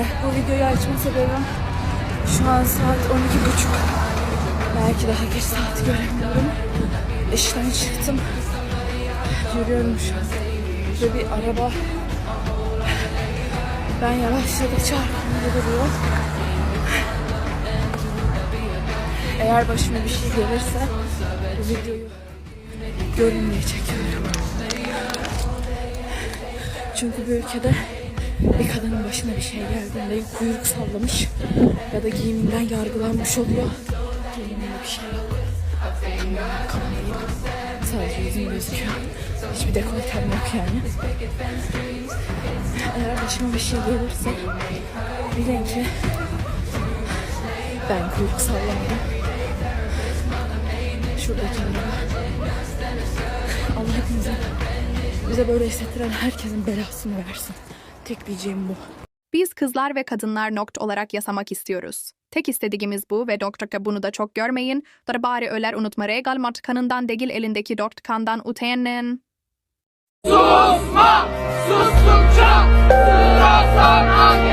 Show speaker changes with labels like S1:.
S1: Bu videoyu açma sebebim şu an saat 12.30. Belki daha geç saat göremiyorum. İşten çıktım. Yürüyorum şu an. Ve bir araba ben yavaşladıkça arkamda duruyor. Eğer başıma bir şey gelirse bu videoyu görünmeye çekiyorum. Çünkü bu ülkede bir kadının başına bir şey geldiğinde kuyruk sallamış ya da giyiminden yargılanmış oluyor. Giyiminde bir şey yok. Kapalıyım. Sadece yüzüm gözüküyor. Hiçbir dekoltem yok yani. Eğer başıma bir şey gelirse bilin ki ben kuyruk sallamadım. Şuradaki. Allah hepimize bize böyle hissettiren herkesin belasını versin. Tek diyeceğim bu.
S2: Biz kızlar ve kadınlar nokt olarak yasamak istiyoruz. Tek istediğimiz bu ve doktorka bunu da çok görmeyin. Da bari öler unutma regal mat kanından değil elindeki dört kandan utanın.
S3: Susma! Sustukça sıra sana!